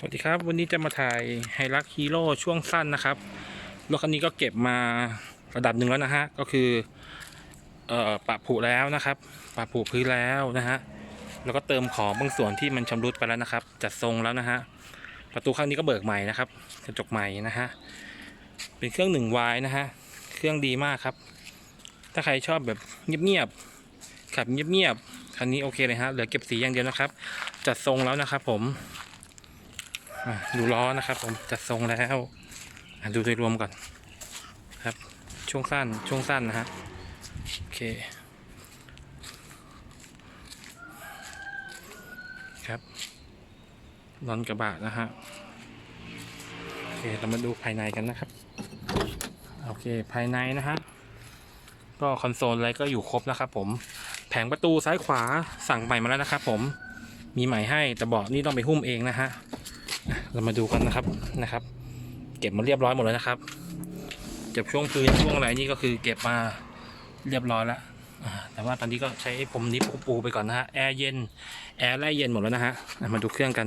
สวัสดีครับ วันนี้จะมาถ่ายไฮรักฮีโร่ช่วงสั้นนะครับรถคันนี้ก็เก็บมาระดับหนึ่งแล้วนะฮะ ก็คือเอ่อปะผุแล้วนะครับปะผุพื้นแล้วนะฮะแล้วก็เติมของบางส่วนที่มันชำรุดไปแล้วนะครับ จัดทรงแล้วนะฮะประตูข้างนี้ก็เบิกใหม่นะครับกระจกใหม่นะฮะเป็นเครื่องหนึ่งวายนะฮะเครื่องดีมากครับ ถ้าใครชอบแบบเงียบๆขับเงียบๆคันนี้โอเคเลยฮะเหลือเก็บสีอย่างเดียวนะครับ จัดทรงแล้วนะครับผม ดูล้อนะครับ ผมจัดทรงแล้วดูโดยรวมก่อนครับ ช่วงสั้นช่วงสั้นนะฮะโอเคครับนอนกระบะนะฮะโอเคเรามาดูภายในกันนะครับโอเคภายในนะฮะก็คอนโซลอะไรก็อยู่ครบนะครับ ผมแผงประตูซ้ายขวาสั่งใหม่มาแล้วนะครับ ผมมีใหม่ให้แต่เบาะนี่ต้องไปหุ้มเองนะฮะ เรามาดูกันนะครับนะครับ เก็บมาเรียบร้อยหมดแล้วนะครับ เก็บช่วงพื้นช่วงอะไรนี่ก็คือเก็บมาเรียบร้อยแล้วแต่ว่าตอนนี้ก็ใช้ผมนี้ปูปูไปก่อนนะฮะแอร์เย็นแอร์ไล่เย็นหมดแล้วนะฮะมาดูเครื่องกัน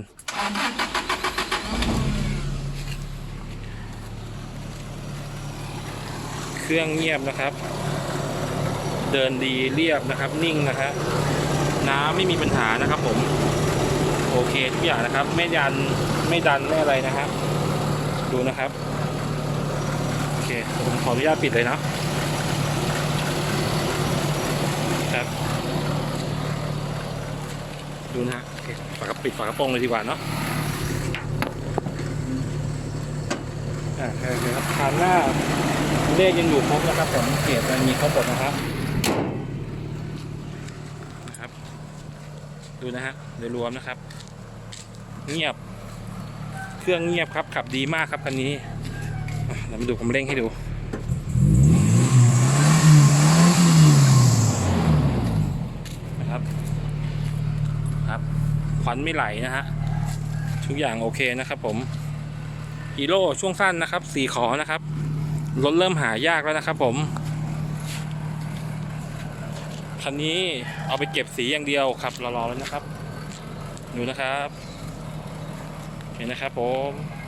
เครื่องเงียบนะครับ เดินดีเรียบนะครับนิ่งนะฮะน้ำไม่มีปัญหานะครับผม โอเคทุกอย่างนะครับ ไม่ดัน ไม่ดันไม่อะไรนะครับดูนะครับโอเคผมขออนุญาตปิดเลยนะครับดูนะฮะโอเคฝากระปิดฝากระโปรงเลยดีกว่าเนาะอ่าโอเคครับคานหน้าเลขยังอยู่ครบนะครับผมเกียรมันมีครบหมดนะครับนะครับ ดูนะฮะโดยรวมนะครับ เงียบ เครื่องเงียบครับ ขับดีมากครับคันนี้อะเรามาดูผมเร่งให้ดู นะครับครับควันไม่ไหลนะฮะ ทุกอย่างโอเคนะครับผมฮีโร่ช่วงสั้นนะครับสีขอนะครับรถเริ่มหายากแล้วนะครับผมคันนี้เอาไปเก็บสีอย่างเดียวครับรอๆแล้วนะครับ ดูนะครับ นนะครับผม